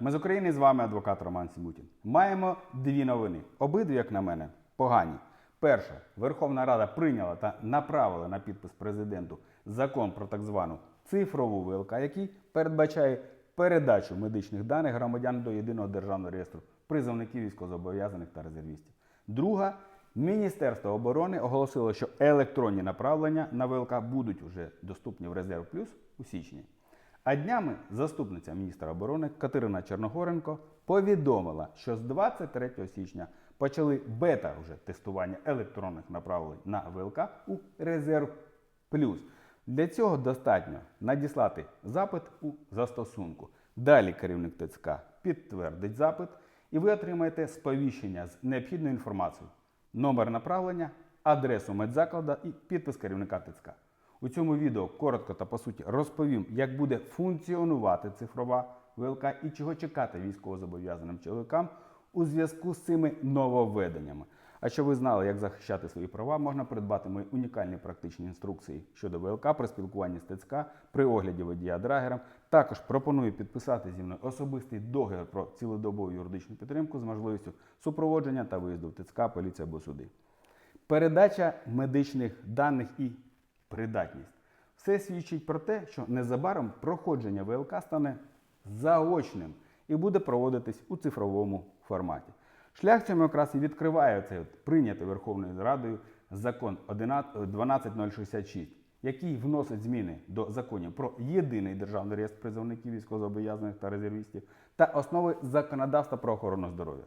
Ми з України з вами адвокат Роман Сімутін. Маємо дві новини. Обидві, як на мене, погані. Перша, Верховна Рада прийняла та направила на підпис президенту закон про так звану цифрову ВЛК, який передбачає передачу медичних даних громадян до єдиного державного реєстру призовників військовозобов'язаних та резервістів. Друга, Міністерство оборони оголосило, що електронні направлення на ВЛК будуть вже доступні в Резерв Плюс у січні. А днями заступниця міністра оборони Катерина Черногоренко повідомила, що з 23 січня почали бета вже тестування електронних направлень на ВЛК у Резерв Плюс. Для цього достатньо надіслати запит у застосунку. Далі керівник ТЦК підтвердить запит, і ви отримаєте сповіщення з необхідною інформацією, номер направлення, адресу медзакладу і підпис керівника ТЦК. У цьому відео коротко та по суті розповім, як буде функціонувати цифрова ВЛК і чого чекати військовозобов'язаним чоловікам у зв'язку з цими нововведеннями. А щоб ви знали, як захищати свої права, можна придбати мої унікальні практичні інструкції щодо ВЛК при спілкуванні з ТЦК, при огляді водія драгером. Також пропоную підписати зі мною особистий договір про цілодобову юридичну підтримку з можливістю супроводження та виїзду в ТЦК, поліція або суди. Передача медичних даних і придатність. Все свідчить про те, що незабаром проходження ВЛК стане заочним і буде проводитись у цифровому форматі. Шлях цьому якраз і відкриває цей прийнятий Верховною Радою закон 12066, який вносить зміни до законів про єдиний державний реєстр призовників військовозобов'язаних та резервістів та основи законодавства про охорону здоров'я.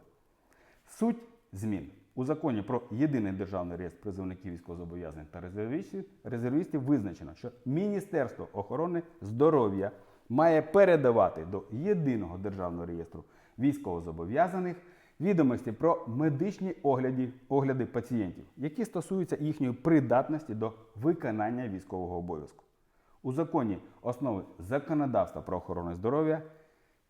Суть змін у законі про єдиний державний реєстр призовників військовозобов'язаних та резервістів, резервістів визначено, що Міністерство охорони здоров'я має передавати до єдиного державного реєстру військовозобов'язаних відомості про медичні огляди, огляди пацієнтів, які стосуються їхньої придатності до виконання військового обов'язку. У законі основи законодавства про охорону здоров'я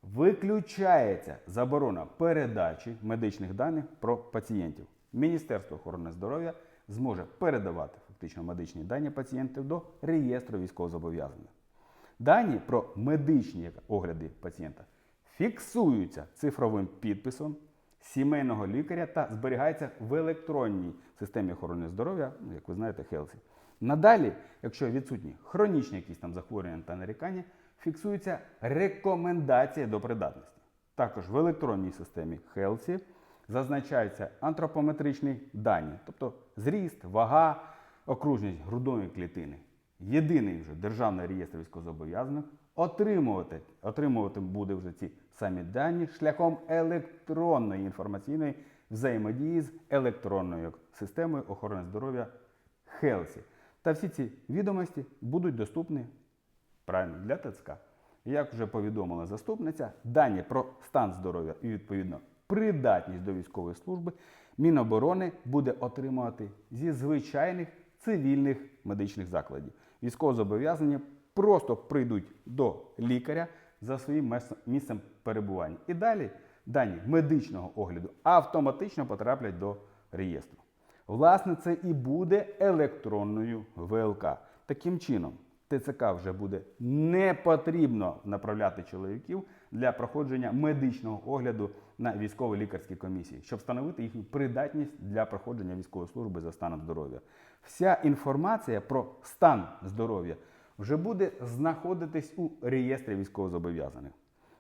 виключається заборона передачі медичних даних про пацієнтів. Міністерство охорони здоров'я зможе передавати фактично медичні дані пацієнтів до реєстру військовозобов'язаних. Дані про медичні огляди пацієнта фіксуються цифровим підписом сімейного лікаря та зберігаються в електронній системі охорони здоров'я, як ви знаєте, Хелсі. Надалі, якщо відсутні хронічні якісь там захворювання та нарікання, фіксуються рекомендації до придатності. Також в електронній системі Хелсі зазначаються антропометричні дані, тобто зріст, вага, окружність грудної клітини. Єдиний вже державний реєстр військовозобов'язаних отримувати, отримувати буде вже ці самі дані шляхом електронної інформаційної взаємодії з електронною системою охорони здоров'я Хелсі. Та всі ці відомості будуть доступні правильно для ТЦК. Як вже повідомила заступниця, дані про стан здоров'я і відповідно придатність до військової служби Міноборони буде отримувати зі звичайних цивільних медичних закладів. Військовозобов'язані просто прийдуть до лікаря за своїм місцем перебування. І далі дані медичного огляду автоматично потраплять до реєстру. Власне, це і буде електронною ВЛК. Таким чином, ТЦК вже буде не потрібно направляти чоловіків для проходження медичного огляду на військово-лікарській комісії, щоб встановити їхню придатність для проходження військової служби за станом здоров'я. Вся інформація про стан здоров'я вже буде знаходитись у реєстрі військовозобов'язаних.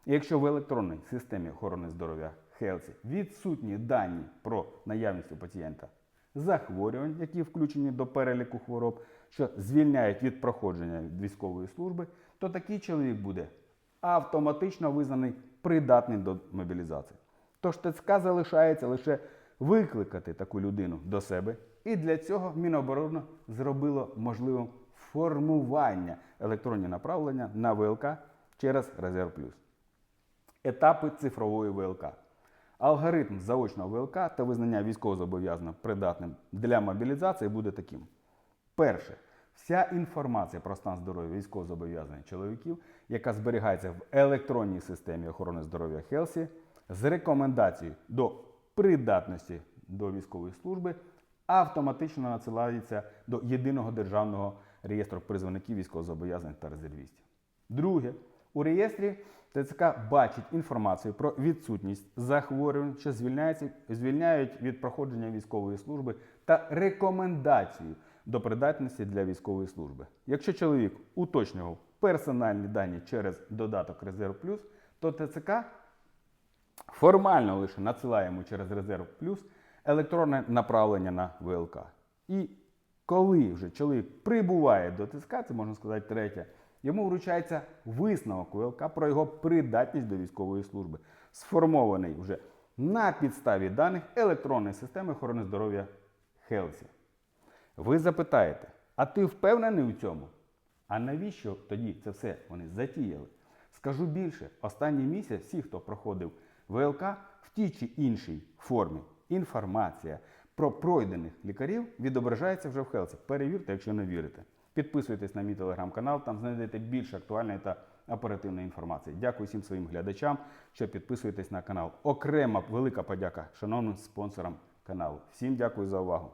Якщо в електронній системі охорони здоров'я Хелсі відсутні дані про наявність у пацієнта захворювань, які включені до переліку хвороб, що звільняють від проходження військової служби, то такий чоловік буде автоматично визнаний придатним до мобілізації. Тож ТЦК залишається лише викликати таку людину до себе, і для цього Міноборони зробило можливим формування електронні направлення на ВЛК через Резерв Плюс. Етапи цифрової ВЛК. Алгоритм заочного ВЛК та визнання військовозобов'язаним придатним для мобілізації буде таким. Перше. Вся інформація про стан здоров'я військовозобов'язаних чоловіків, яка зберігається в електронній системі охорони здоров'я Хелсі, з рекомендацією до придатності до військової служби, автоматично надсилається до єдиного державного реєстру призовників військовозобов'язаних та резервістів. Друге, у реєстрі ТЦК бачить інформацію про відсутність захворювань, що звільняють від проходження військової служби та рекомендацію до придатності для військової служби. Якщо чоловік уточнював персональні дані через додаток Резерв Плюс, то ТЦК формально лише надсилає йому через Резерв Плюс електронне направлення на ВЛК. І коли вже чоловік прибуває до ТСК, це можна сказати третє, йому вручається висновок ВЛК про його придатність до військової служби, сформований вже на підставі даних електронної системи охорони здоров'я Хелсі. Ви запитаєте, а ти впевнений у цьому? А навіщо тоді це все вони затіяли? Скажу більше, останній місяць всі, хто проходив ВЛК в тій чи іншій формі, інформація про пройдених лікарів відображається вже в Хелсі. Перевірте, якщо не вірите. Підписуйтесь на мій телеграм-канал, там знайдете більше актуальної та оперативної інформації. Дякую всім своїм глядачам, що підписуєтесь на канал. Окрема велика подяка шановним спонсорам каналу. Всім дякую за увагу.